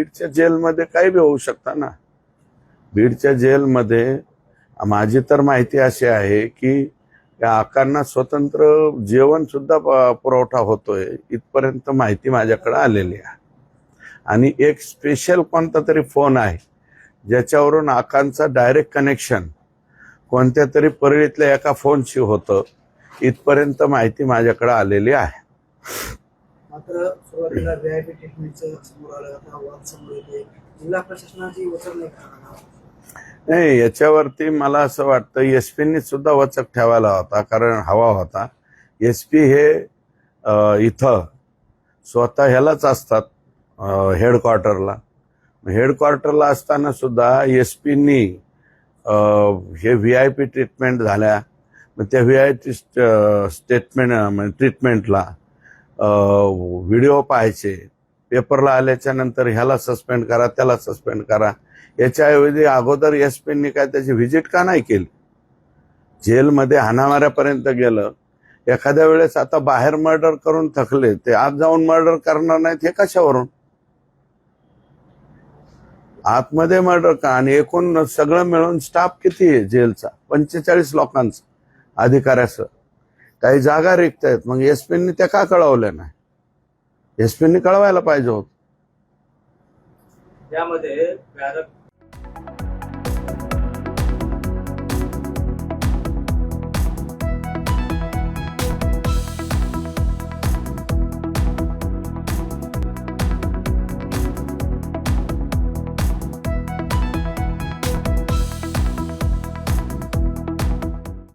बीडच्या जेलमध्ये काही बी होऊ शकता ना. बीडच्या जेलमध्ये माझी तर माहिती अशी आहे की या आकांना स्वतंत्र जेवण सुद्धा प- पुरवठा होतोय इथपर्यंत माहिती माझ्याकडे आलेली आहे. आणि एक स्पेशल कोणता तरी फोन आहे ज्याच्यावरून आकांचा डायरेक्ट कनेक्शन कोणत्या तरी परळीतल्या एका फोनशी होतं इथपर्यंत माहिती माझ्याकडे आलेली आहे. मात्र सुरुवातीला व्हीआयपी ट्रीटमेंटचं समोर आलं. आता वाद समोर येते. जिल्हा प्रशासनाची वचक नाही करणार नाही याच्यावरती मला असं वाटतं एस पीनी सुद्धा वचक ठेवायला होता कारण हवा होता. एस पी हे इथं स्वतः ह्यालाच असतात हेडक्वार्टरला हेडक्वार्टरला असताना सुद्धा एस पीनी हे व्ही आय पी ट्रीटमेंट झाल्या. मग त्या व्ही आय टी स्टेटमेंट म्हणजे ट्रीटमेंटला व्हिडिओ पाहायचे पेपरला आल्याच्यानंतर ह्याला सस्पेंड करा त्याला सस्पेंड करा. याच्याऐवजी अगोदर एस पीनी काय त्याची व्हिजिट का नाही केली? जेलमध्ये हाणामाऱ्यापर्यंत गेलं. एखाद्या वेळेस आता बाहेर मर्डर करून थकले ते आत जाऊन मर्डर करणार नाहीत हे कशावरून? आतमध्ये मर्डर का? आणि एकूण सगळं मिळून स्टाफ किती आहे जेलचा? पंचेचाळीस लोकांचा अधिकाऱ्याचं काही जागा रिक्त आहेत मग एस पींनी त्या का कळवल्या नाही? एस पींनी कळवायला पाहिजे होत. यामध्ये